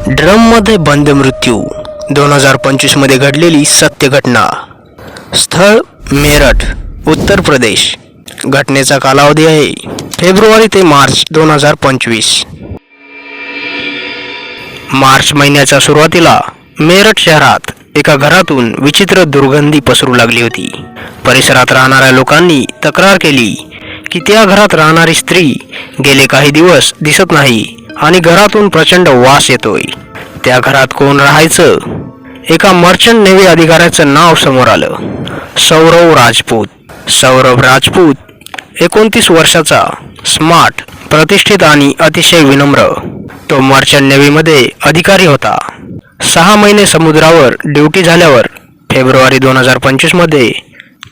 ड्रममध्ये बंद मृत्यू. दोन हजार पंचवीसमध्ये घडलेली सत्य घटना स्थळ मेरठ उत्तर प्रदेश. घटनेचा कालावधी आहे फेब्रुवारी ते मार्च दोन हजार पंचवीस. मार्च महिन्याच्या सुरुवातीला मेरठ शहरात एका घरातून विचित्र दुर्गंधी पसरू लागली होती. परिसरात राहणाऱ्या लोकांनी तक्रार केली की त्या घरात राहणारी स्त्री गेले काही दिवस दिसत नाही. आणि घरातून प्रचंड वास येतोय. त्या घरात कोण राहायचं? एका मर्चंट नेव्ही अधिकाऱ्याचं नाव समोर आलं. सौरव राजपूत. सौरभ राजपूत एकोणतीस वर्षाचा स्मार्ट प्रतिष्ठित आणि अतिशय विनम्र. तो मर्चंट नेव्हीमध्ये अधिकारी होता. सहा महिने समुद्रावर ड्युटी झाल्यावर फेब्रुवारी दोन हजार पंचवीसमध्ये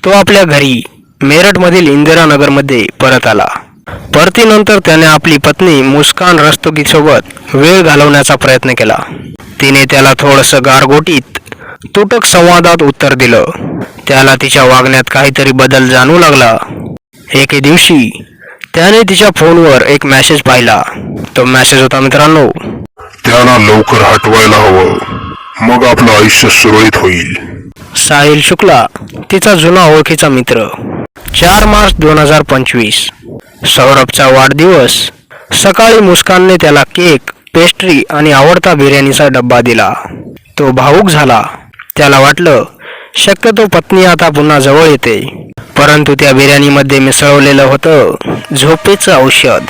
तो आपल्या घरी मेरठमधील इंदिरानगरमध्ये परत आला. परतीनंतर त्याने आपली पत्नी मुस्कान रस्तोगीसोबत वेळ घालवण्याचा प्रयत्न केला. तिने त्याला थोडंसं गारगोटीत तुटक संवादात उत्तर दिलं. त्याला तिच्या वागण्यात काहीतरी बदल जाणवू लागला. एके दिवशी त्याने तिच्या फोनवर एक मेसेज पाहिला. तो मेसेज होता मित्रांनो त्यांना लवकर हटवायला हवं. मग आपलं आयुष्य सुरळीत होईल. साहिल शुक्ला तिचा जुना ओळखीचा मित्र. चार मार्च दोन हजार पंचवीस. सौरभचा वाढदिवस. सकाळी मुस्कानने त्याला केक पेस्ट्री आणि आवडता बिर्याणीचा डब्बा दिला. तो भावूक झाला. त्याला वाटलं शक्यतो पत्नी आता पुन्हा जवळ येते. परंतु त्या बिर्याणीमध्ये मिसळवलेलं होतं झोपेचं औषध.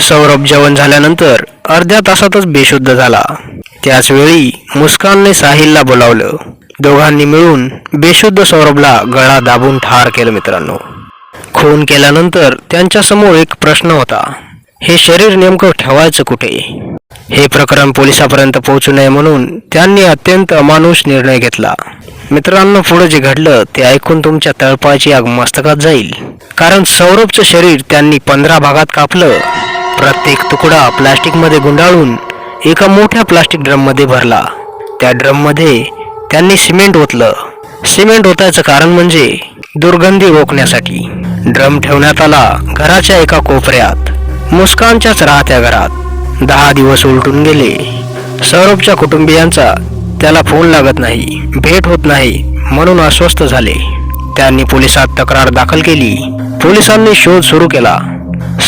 सौरभ जेवण झाल्यानंतर अर्ध्या तासातच बेशुद्ध झाला. त्याचवेळी मुस्कानने साहिलला बोलावलं दोघांनी मिळून बेशुद्ध सौरभला गळा दाबून ठार केलं मित्रांनो. खून केल्यानंतर त्यांच्यासमोर एक प्रश्न होता हे शरीर नेमकं ठेवायचं कुठे? हे प्रकरण पोलिसापर्यंत पोहोचू नये म्हणून त्यांनी अत्यंत अमानुष निर्णय घेतला. मित्रांनो पुढे जे घडलं ते ऐकून तुमच्या तळपाची आग मस्तकात जाईल. कारण सौरभचं शरीर त्यांनी पंधरा भागात कापलं. प्रत्येक तुकडा प्लास्टिकमध्ये गुंडाळून एका मोठ्या प्लास्टिक ड्रममध्ये भरला. त्या ड्रममध्ये त्यांनी सिमेंट ओतलं. सिमेंट ओतायचं कारण म्हणजे दुर्गंधी रोखण्यासाठी. ड्रम ठेवण्यात आला घराच्या एका कोपऱ्यात. मुस्कानच्याच राहत्या घरात. दहा दिवस उलटून गेले. सौरभच्या कुटुंबियांचा त्याला फोन लागत नाही भेट होत नाही म्हणून अस्वस्थ झाले. त्यांनी पोलिसात तक्रार दाखल केली. पोलिसांनी शोध सुरू केला.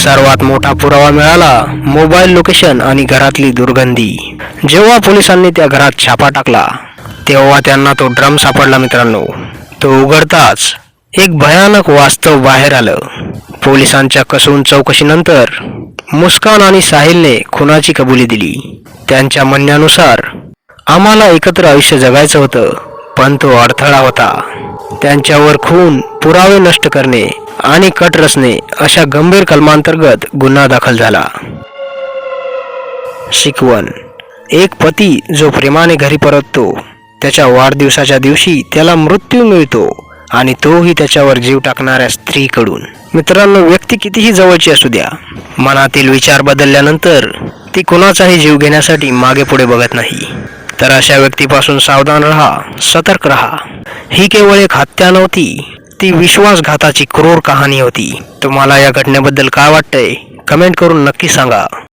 सर्वात मोठा पुरावा मिळाला मोबाईल लोकेशन आणि घरातली दुर्गंधी. जेव्हा पोलिसांनी त्या घरात छापा टाकला तेव्हा त्यांना तो ड्रम सापडला मित्रांनो. तो उघडताच एक भयानक वास्तव बाहेर आलं. पोलिसांच्या कसून चौकशीनंतर मुस्कान आणि साहिलने खुनाची कबुली दिली. त्यांच्या म्हणण्यानुसार आम्हाला एकत्र आयुष्य जगायचं होतं पण तो अडथळा होता. त्यांच्यावर खून पुरावे नष्ट करणे आणि कट रचणे अशा गंभीर कलमांतर्गत गुन्हा दाखल झाला. शिकवण. एक पती जो प्रेमाने घरी परततो त्याच्या वाढदिवसाच्या दिवशी त्याला मृत्यू मिळतो आणि तोही त्याच्यावर जीव टाकणाऱ्या स्त्रीकडून. मित्रांनो व्यक्ती कितीही जवळची असू द्या मनातील विचार बदलल्यानंतर ती कुणाचाही जीव घेण्यासाठी मागे पुढे बघत नाही. तर अशा व्यक्तीपासून सावधान रहा सतर्क रहा. ही केवळ एक हत्या नव्हती ती विश्वासघाताची क्रूर कहाणी होती. तुम्हाला या घटनेबद्दल काय वाटतंय? कमेंट करून नक्की सांगा.